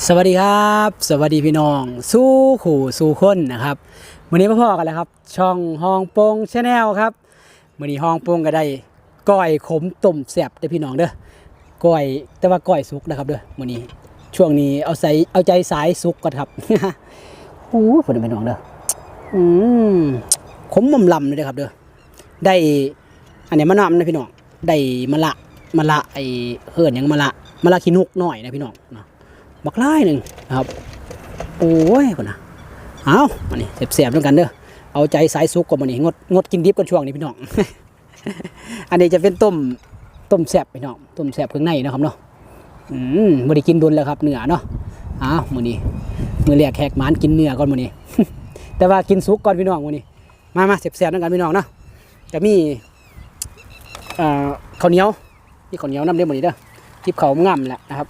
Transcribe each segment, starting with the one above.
สวัสดีครับ สวัสดีพี่น้อง สู้ขู่สู้คนนะครับวันนี้มาพ่อกันแล้วครับ ช่องฮองโปงชาแนลครับวันนี้ฮองโปงก็ได้ก้อยขมต้มแซ่บเด้อพี่น้องเด้อก้อยแต่ว่าก้อยสุกนะครับเด้อวันนี้ช่วงนี้เอาใส่เอาใจสายสุกก่อนครับโอ้ผลพี่น้องเด้ออืมขมม่ำลำเลยเด้อครับเด้อได้อันนี้มะนาวนะพี่น้องได้มะละมะละไอเฮิร์นยังมะละมะละขี้นกหน่อยนะพี่น้องเนาะ บักไล่หนึ่งนะครับ โอ้ยคนนะเอามานี่เสียบๆด้วยกันเด้อเอาใจสายซุกก่อนมานี่งดงดกินดิบกันช่วงนี้พี่น้อง อันนี้จะเป็นต้มต้มแซ่บพี่น้องต้มแซ่บเครื่องในนะครับเนาะอืมไม่ได้กินดุนแล้วครับเนื้อเนาะอ้าวมื้อนี้มื้อแรกแขกหมานกินเนื้อก่อนมื้อนี้ แต่ว่ากินซุกก่อนพี่น้องมื้อนี้มามาเสียบๆด้วยกันพี่น้องเนาะจะมีเอ่อข้าวเหนียวมีข้าวเหนียวน้ำเด้อมื้อนี้เด้อทิบเขาง่ำแหละนะครับ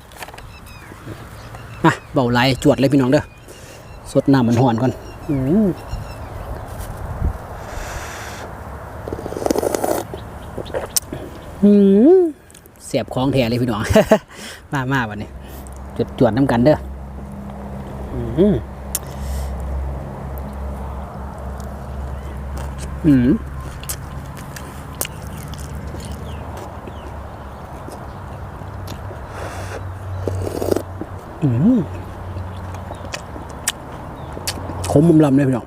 เบาไหลจวดเลยพี่น้องเด้อสดน้ำมันหอนก่อนอืมอืมเสียบของแท้เลยพี่น้อง มากมากวันนี้จวดจวดน้ำกันเด้ออืมอืมอืม ขมมุมลำเลยพี่น้อง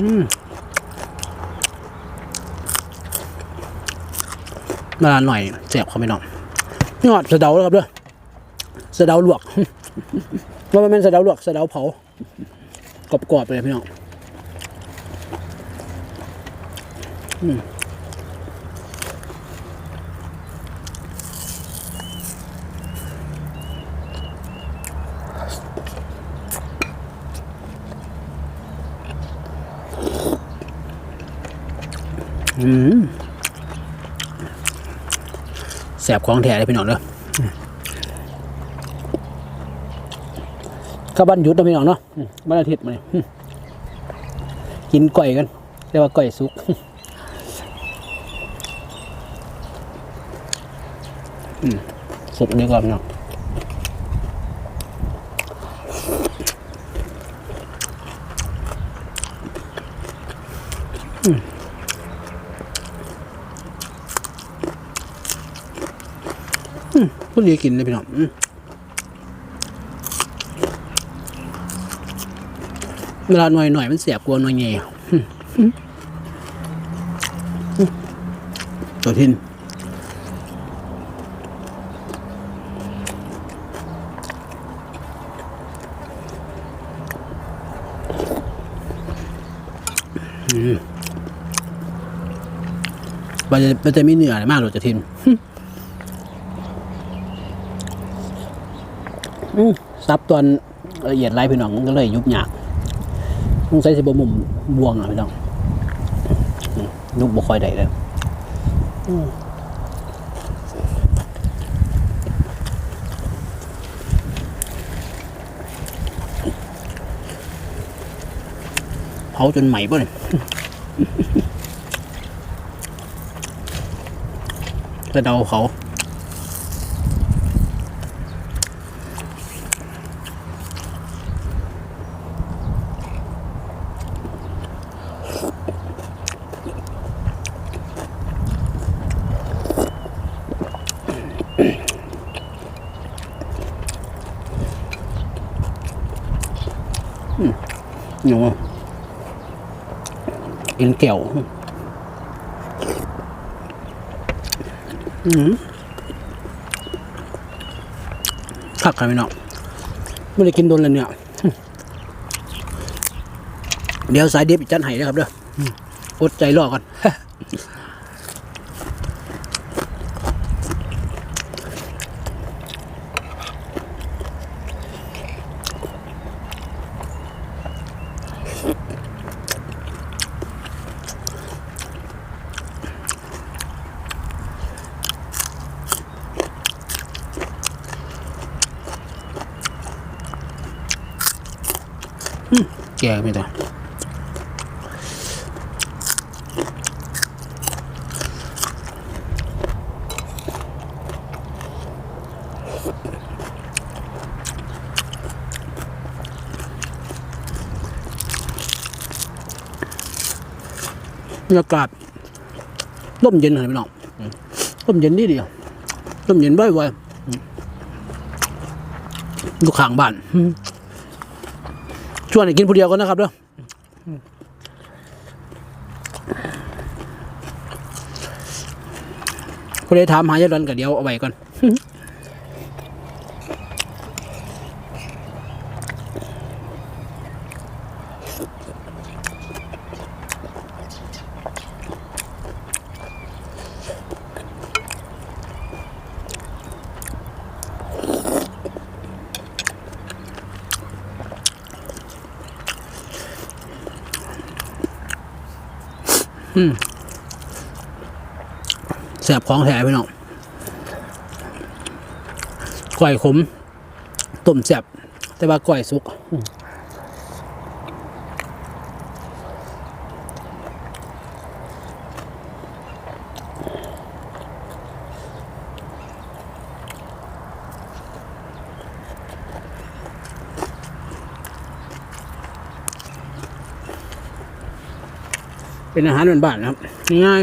อืมมาหน่อยเสียบเขาไม่น้องยอดสะเดาแล้วครับเด้อสะเดาลวกว่ามันเป็นสะเดาลวกสะเดาเผากรอบๆเลยพี่น้องอืม แสบของแท้เลยพี่น้องเด้อเข้าบ้านหยุดนะพี่น้องเนาะอืมบ้านอาทิตย์มาเนี่ยกินก่อยกัน เรียกว่าก่อยสุกสุกดีกว่าพี่น้อ งก็ดีกินเลยพี่น้องเวลาหน่อยหน่อยมันเสียบกว่าหน่อยเงี้ยอืมอืมอืมตัวทินมันจะมันจะมีเนื้ออะไรมากหรือจะทิม อืม ซับตอนละเอียดไรพี่น้องมันก็เลยยุบหยากต้องใช้สิบมุมบวงอะพี่น้องยุบบ่ค่อยได้เลยเผาจนใหม่ป่ะเนี่ยจะเดาเขา หนูกินเก้วอืมขักกันพี่น้องไม่ได้กินโดนเลยเนี่ย เดี๋ยวสายเดียบอีกจันไห้นะครับเด้ออดใจรอก่อน แกงไม่ได้บรรยากาศร่มเย็นหน่อยพี่น้องร่มเย็นนี่เดียวร่มเย็นไว้ไว้อยู่ข่างบ้าน ชวนให้กินผู้เดียวกันนะครับเด้อผู้ใดถามหายายรันก็เดี๋ยวเอาไว้ก่อน แสบของแท้พี่น้องก่อยขมต้มแสบแต่ว่าก่อยสุก เป็นอาหารบ้านๆนะครับง่าย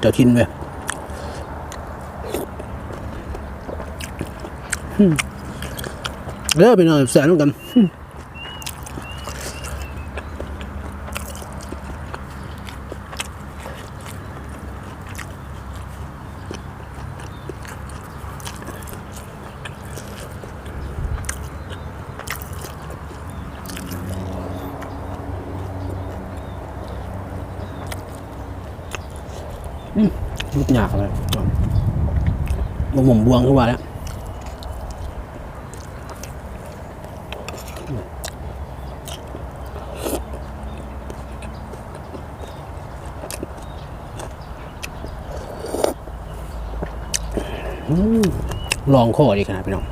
เจ้าทินเว้ยอืม เลิกไปหน่อยแสนเหมือนกันอืมลุกยากเลยบ่หม่มบวงขึ้นมาแล้ว ลองคอดีขนาดพี่น้อง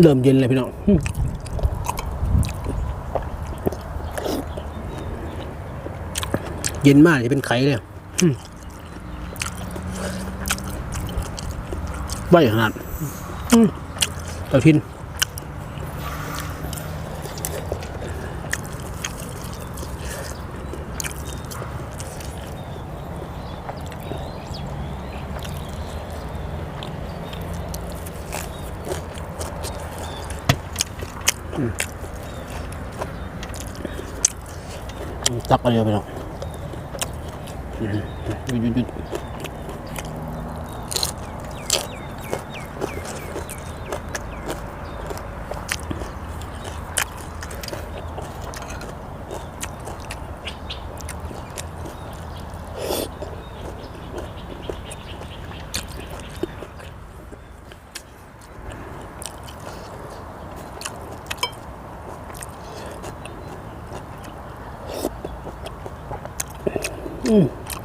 เริ่มเย็นเลยพี่น้องเย็นมากจะเป็นไข่เลยไหวขนาดต่าทิน ตักอะไรไปเนาะหยุดหยุดหยุด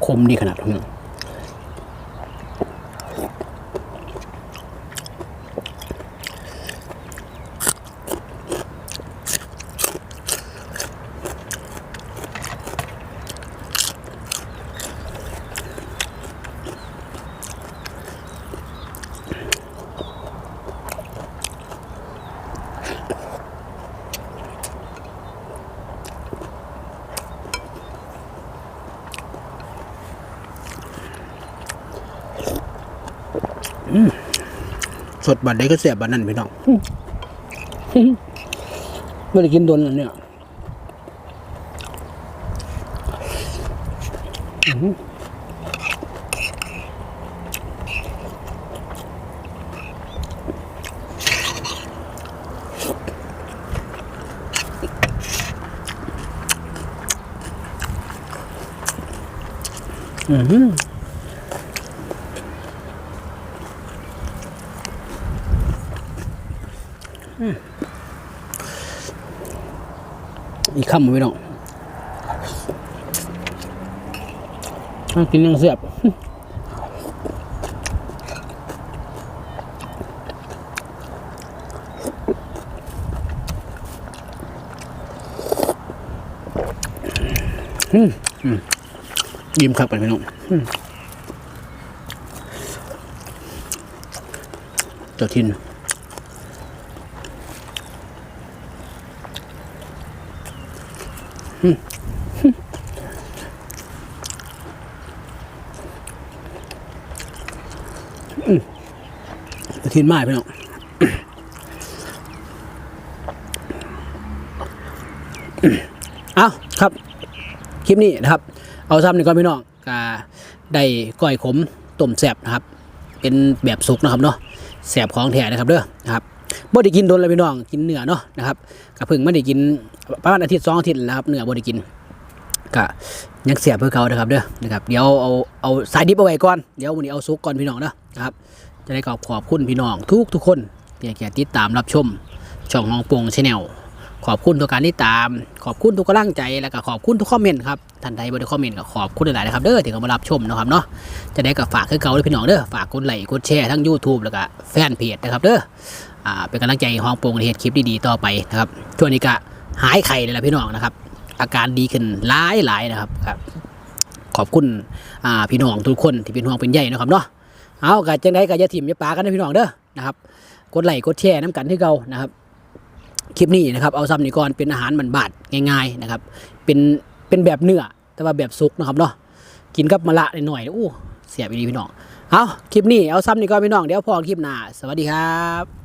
คมดีขนาดนี้ สดบัดได้ก็เสียบบัดนั่นพี่น้องไม่ได้กินโดนแล้วเนี่ยอื้อ ออื้อหืออีกคำไม่ต้องกินยังเสียบยิ้มครับไปพี่น้องอืมเจ้าทิน กระทินไม้พี่น้องเอาครับ คลิปนี้นะครับ เอาซ้ำนี่ก่อนพี่น้องกาได้ก้อยขมต้มแสบนะครับ เป็นแบบสุกนะครับเนาะแสบของแท้นะครับเด้อนะครับบ่ได้กินโดนเลยพี่น้องกินเนื้อเนาะนะครับกระพึ่งไม่ได้กิน ประมาณอาทิตย์สองอาทิตย์แล้วนะครับเนื้อบ่ได้กินก็ยังเสียบเพื่อเขานะครับเด้อนะครับเดี๋ยวเอาเอาสายดิบเอาไว้ก่อนเดี๋ยววันนี้เอาซุกก่อนพี่น้องเนาะครับ จะได้ขอบขอบคุณพี่น้องทุกทุกคนที่แก่ติดตามรับชมช่องฮองปงชาแนลขอบคุณทุกการที่ตาม ขอบคุณทุกกำลังใจแล้วก็ขอบคุณทุกคอมเมนต์ครับท่านใดบ่ได้คอมเมนต์ก็ขอบคุณหลายๆนะครับเด้อที่เข้ามารับชมนะครับเนาะจะได้กับฝากคือเก่าเลยพี่น้องเด้อฝากกดไลค์กดแชร์ทั้ง YouTube แล้วก็แฟนเพจนะครับเด้ออ่าเป็นกำลังใจห้ฮองปงในเฮ็ดคลิปดีๆต่อไปนะครับช่วงนี้ก็ หายไข้เลยละพี่น้องนะครับ อาการดีขึ้นหลายหลายนะครับครับ ขอบคุณอ่าพี่น้องทุกคนที่เป็นห่วงเป็นใยนะครับเนาะเอากะจังไดกะอย่าถิ่มยาปากันนะพี่น้องเด้อนะครับกดไลค์กดแชร์น้ำกันที่เก่านะครับ คลิปนี้นะครับเอาซ้ำนี่ก่อนเป็นอาหารมันบาดง่ายๆนะครับ เป็นเป็นแบบเนื้อแต่ว่าแบบสุกนะครับเนาะกินกับมะละหน่อยๆอู้เสียบอีดีพี่น้องเอาคลิปนี้เอาซ้ำนี่ก่อนพี่น้องเดี๋ยวพอคลิปหน้าสวัสดีครับ